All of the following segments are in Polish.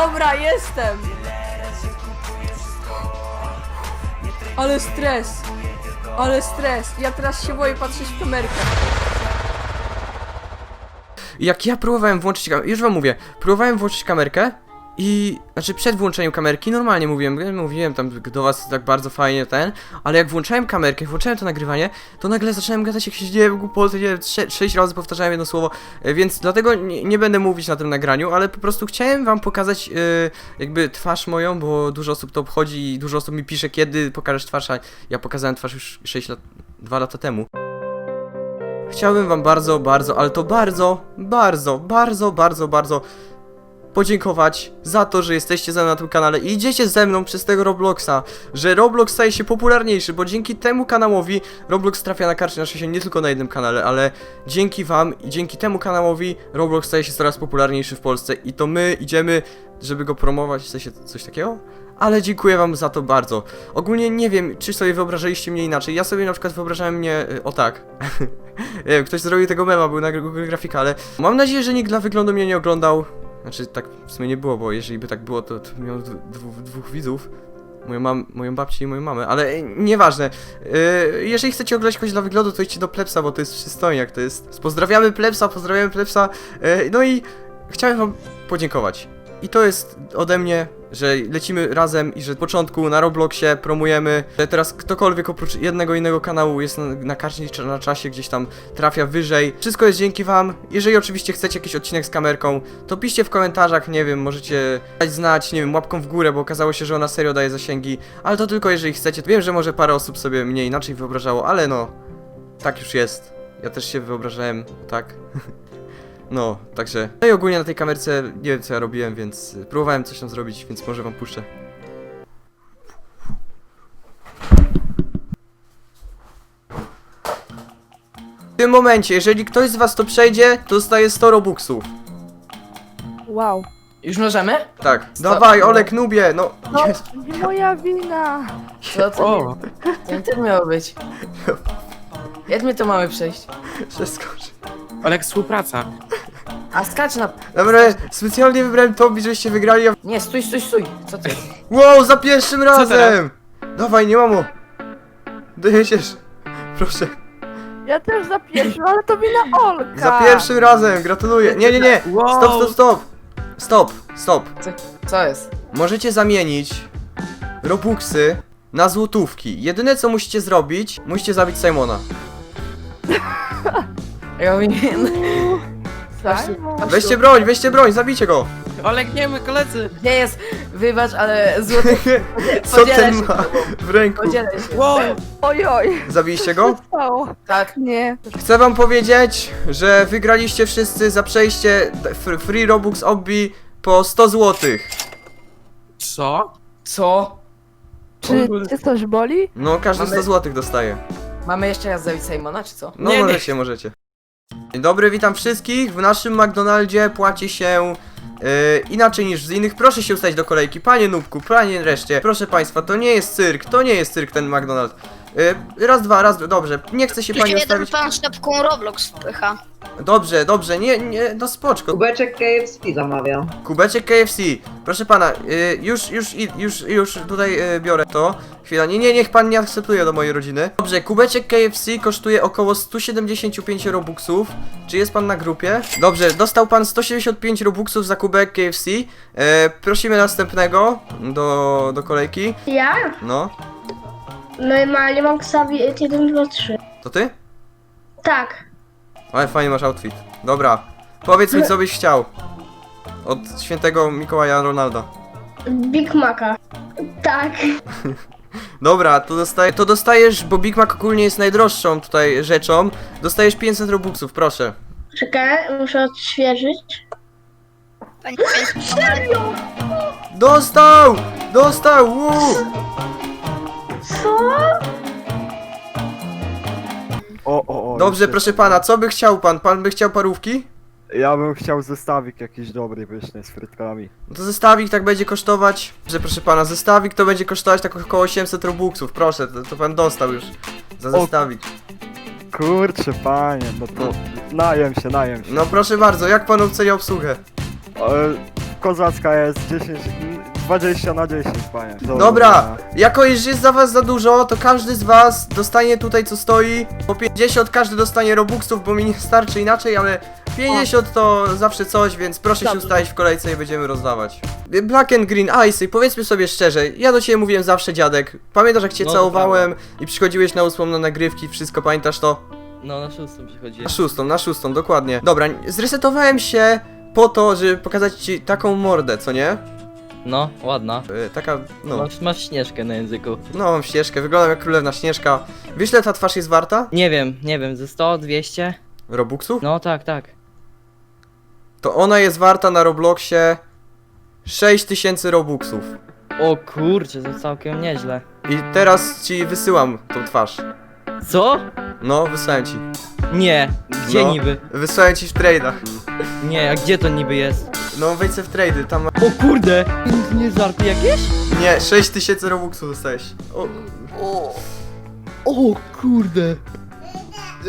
Dobra, jestem! Ale stres! Ale stres! Ja teraz się boję patrzeć w kamerkę. Jak ja próbowałem włączyć kamerkę, już wam mówię, próbowałem włączyć kamerkę i, znaczy przed włączeniem kamerki, normalnie mówiłem, mówiłem tam do was tak bardzo fajnie ten, ale jak włączałem kamerkę, włączałem to nagrywanie, to nagle zacząłem gadać jakieś, nie głupoty, nie sześć razy powtarzałem jedno słowo, e, więc dlatego nie, nie będę mówić na tym nagraniu, ale po prostu chciałem wam pokazać e, jakby twarz moją, bo dużo osób to obchodzi i dużo osób mi pisze, kiedy pokażesz twarz, a ja pokazałem twarz już 6 lat, 2 lata temu. Chciałbym wam bardzo, bardzo, ale to bardzo, bardzo, bardzo, bardzo, bardzo podziękować za to, że jesteście ze mną na tym kanale i idziecie ze mną przez tego Robloxa, że Roblox staje się popularniejszy, bo dzięki temu kanałowi Roblox trafia na karcie nasze się nie tylko na jednym kanale, ale dzięki wam i dzięki temu kanałowi Roblox staje się coraz popularniejszy w Polsce i to my idziemy, żeby go promować, w sensie coś takiego? Ale dziękuję wam za to bardzo. Ogólnie nie wiem, czy sobie wyobrażaliście mnie inaczej. Ja sobie na przykład wyobrażałem mnie y, o tak. nie wiem, ktoś zrobił tego mema, był na Google Grafika, ale mam nadzieję, że nikt dla wyglądu mnie nie oglądał. Znaczy, tak w sumie nie było, bo jeżeli by tak było, to, to miał dwóch widzów. Moją, mam, moją babcię i moją mamę, ale e, nieważne. E, jeżeli chcecie oglądać kogoś dla wyglądu, to idźcie do Plepsa, bo to jest przystojniak, to jest... Pozdrawiamy Plepsa, pozdrawiamy Plepsa. E, no i chciałem wam podziękować. I to jest ode mnie, że lecimy razem i że od początku na Robloxie promujemy, że teraz ktokolwiek oprócz jednego innego kanału jest na, na czy na czasie, gdzieś tam trafia wyżej. Wszystko jest dzięki wam. Jeżeli oczywiście chcecie jakiś odcinek z kamerką, to piszcie w komentarzach, nie wiem, możecie dać znać, nie wiem, łapką w górę, bo okazało się, że ona serio daje zasięgi, ale to tylko jeżeli chcecie. Wiem, że może parę osób sobie mnie inaczej wyobrażało, ale no, tak już jest. Ja też się wyobrażałem, tak. No, także. No i ogólnie na tej kamerce nie wiem co ja robiłem, więc y, próbowałem coś tam zrobić, więc może wam puszczę. W tym momencie, jeżeli ktoś z was to przejdzie, to dostaje 100 robuxów. Wow. Już możemy? Tak. Sto- Dawaj, Olek, nubie, no. No, Jest. moja wina. Co to, O, to nie tak miało być. Jak my to mamy przejść? Przeskoczy. Olek, współpraca. A skacz na... Dobra, specjalnie wybrałem to, żebyście wygrali, a... Nie, stój, stój, stój. Co ty? Wow, za pierwszym razem! Dawaj, nie mamo. Dojedziesz. Proszę. Ja też za pierwszym, ale to wina Olka. Za pierwszym razem, gratuluję. Nie, nie, nie. Wow. Stop, stop, stop. Stop, stop. Co jest? Możecie zamienić robuxy na złotówki. Jedyne co musicie zrobić, musicie zabić Simona. Ja mówię... Simon. Weźcie broń, weźcie broń, zabijcie go. Olek, nie, my koledzy. Gdzie jest? Wybacz, ale złoty... Co Podzielę ten się ma w ręku? Podzielę się. Wow. Oj, oj. Zabiliście go? Stało. Tak. Nie. Chcę wam powiedzieć, że wygraliście wszyscy za przejście d- fr- Free Robux Obbi po 100 złotych. Co? Co? Czy cię coś boli? No, każdy Mamy- 100 złotych dostaje. Mamy jeszcze raz zabić Simona, czy co? No Nie, nie. możecie, możecie. Dzień dobry, witam wszystkich. W naszym McDonaldzie płaci się yy, inaczej niż w innych. Proszę się ustać do kolejki, panie Nubku, panie reszcie. Proszę państwa, to nie jest cyrk, to nie jest cyrk ten McDonald. Yy, raz, dwa, raz, dobrze. Nie chce się Tu pani jeden ustawić. pan sztabką Roblox wpycha. Dobrze, dobrze, nie, nie, no spoczko. Kubeczek KFC zamawiam. Kubeczek KFC. Proszę pana, y, już, już, i- już, już tutaj y, biorę to. Chwila, nie, nie, niech pan nie akceptuje do mojej rodziny. Dobrze, kubeczek KFC kosztuje około 175 robuxów. Czy jest pan na grupie? Dobrze, dostał pan 175 robuxów za kubek KFC. E, prosimy następnego do, do kolejki. Ja? No, Normalnie mam sobie 1, 2, 3. to ty? Tak. Ale fajnie masz outfit. Dobra, powiedz mi co byś chciał. Od świętego Mikołaja Ronalda. Big Maca. Tak. Dobra, to, dostaje, to dostajesz, bo Big Mac ogólnie jest najdroższą tutaj rzeczą. Dostajesz 500 robuxów, proszę. Czekaj, muszę odświeżyć. Pani Serio? Dostał! Dostał! Woo! Co? O, o, o. Dobrze, proszę pana, co by chciał pan? Pan by chciał parówki? Ja bym chciał zestawik jakiś dobry, pyszny, z frytkami. No to zestawik tak będzie kosztować. Że proszę pana, zestawik to będzie kosztować tak około 800 robuxów, proszę, to, to pan dostał już. Za O. zestawik. Kurczę, panie, no to najem się, najem się. No proszę bardzo, jak pan ocenia obsługę? Ale kozacka jest 10, 20 na 10, panie. Dobra, jako iż jest za was za dużo, to każdy z was dostanie tutaj co stoi po 50, każdy dostanie robuxów, bo mi nie starczy inaczej, ale 50 to zawsze coś, więc proszę się ustawić w kolejce i będziemy rozdawać. Black and Green Ice, powiedzmy sobie szczerze, ja do ciebie mówiłem zawsze dziadek. Pamiętasz jak cię No, całowałem i przychodziłeś na ósmą na nagrywki, wszystko pamiętasz to? No, na szóstą przychodzi. Na szóstą, na szóstą, dokładnie. Dobra, zresetowałem się po to, żeby pokazać ci taką mordę, co nie? No, ładna. E, Taka, no, Masz, masz śnieżkę na języku. no mam ścieżkę, wyglądam jak królewna Śnieżka. Wiesz ile ta twarz jest warta? Nie wiem, nie wiem, ze 100, 200? Robuxów? No tak, tak. To ona jest warta na Robloxie 6000 Robuxów. O kurczę, to całkiem nieźle. I teraz ci wysyłam tą twarz. Co? No, wysłałem ci. Nie, gdzie No. niby? Wysłałem ci w trade'ach. Nie, a gdzie to niby jest? No, wejdź se w trady, tam... ma- O kurde! Nie żarty jakieś? Nie, 6000 Robuxów dostałeś. O, O kurde!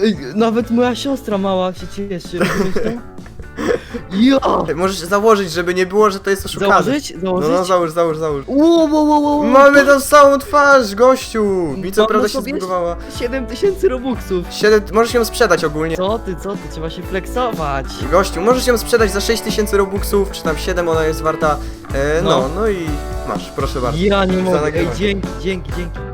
Ej, nawet moja siostra mała się cieszy, rozumiesz to? Ja! możesz założyć, żeby nie było, że to jest oszukane. Założyć? No, Założyć? no, załóż, załóż, załóż. Ło, ło, ło, ło, ło. Mamy tą samą twarz, gościu! Mi co No, prawda no się sobie- zbudowała. 7000 robuxów. 7, możesz ją sprzedać ogólnie. Co ty, co ty, trzeba się flexować. Gościu, możesz ją sprzedać za 6000 robuxów, czy tam 7 ona jest warta. E, no. No. no, i masz, proszę bardzo. Ja nie mogę, ej dzięki, dzięki, dzięki.